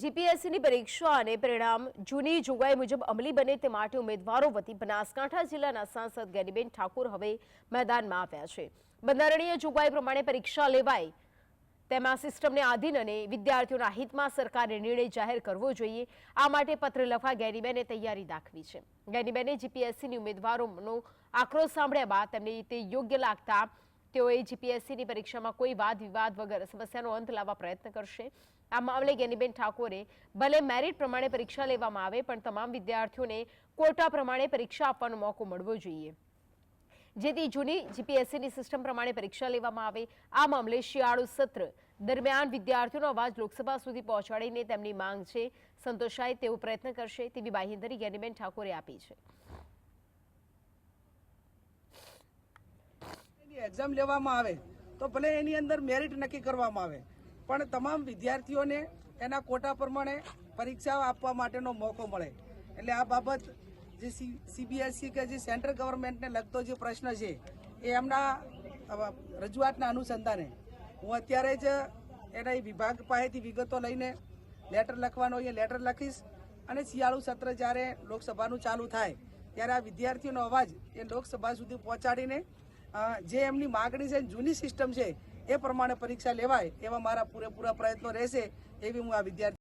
જીપીએસસીની પરીક્ષા અને પરિણામ જૂની જોગવાઈ મુજબ અમલી બને તે માટે ઉમેદવારો વતી બનાસકાંઠા જિલ્લાના સાંસદ ગેનીબેન ઠાકોર હવે મેદાનમાં આવ્યા છે. બંધારણીય જોગવાઈ પ્રમાણે પરીક્ષા લેવાય તેમાં સિસ્ટમને આધીન અને વિદ્યાર્થીઓના હિતમાં સરકારે નિર્ણય જાહેર કરવો જોઈએ. આ માટે પત્ર લખવા ગેનીબેને તૈયારી દાખવી છે. ગેનીબેને જીપીએસસીની ઉમેદવારોનો આક્રોશ સાંભળ્યા બાદ તેમને તે યોગ્ય લાગતા તેઓએ જીપીએસસીની પરીક્ષામાં કોઈ વાદ, વિવાદ વગર સમસ્યાનો અંત લાવવા પ્રયત્ન કરશે. આ મામલે ગેનીબેન ઠાકોરે ભલે મેરિટ પ્રમાણે પરીક્ષા લેવામાં આવે, પણ તમામ વિદ્યાર્થીઓને કોટા પ્રમાણે પરીક્ષા આપવાનો મોકો મળવો જોઈએ. જેથી જૂની જીપીએસસીની સિસ્ટમ પ્રમાણે પરીક્ષા લેવામાં આવે. આ મામલે શિયાળુ સત્ર દરમિયાન વિદ્યાર્થીઓનો અવાજ લોકસભા સુધી પહોંચાડીને તેમની માંગ છે. સંતોષાય તેવો પ્રયત્ન કરશે તેવી બાહેંધરી ગેનીબેન ઠાકોરે આપી છે. એક્ઝામ લેવામાં આવે, તો ભલે એની અંદર મેરિટ નક્કી કરવામાં આવે, પણ તમામ વિદ્યાર્થીઓને એના કોટા પ્રમાણે પરીક્ષા આપવા માટેનો મોકો મળે. એટલે આ બાબત જે સીબીએસસી કે જે સેન્ટ્રલ ગવર્મેન્ટને લગતો જે પ્રશ્ન છે, એ એમના રજૂઆતના અનુસંધાને. હું અત્યારે જ એના વિભાગ પાસેથી વિગતો લઈને લેટર લખવાનો એ લેટર લખીશ અને શિયાળુ સત્ર જ્યારે લોકસભાનું ચાલુ થાય, ત્યારે આ વિદ્યાર્થીઓનો અવાજ એ લોકસભા સુધી પહોંચાડીને જે એમની માગણી છે, જૂની સિસ્ટમ છે, એ પ્રમાણે પરીક્ષા લેવાય એવા મારા પૂરેપૂરા પ્રયત્નો રહેશે એવી હું આ વિદ્યાર્થી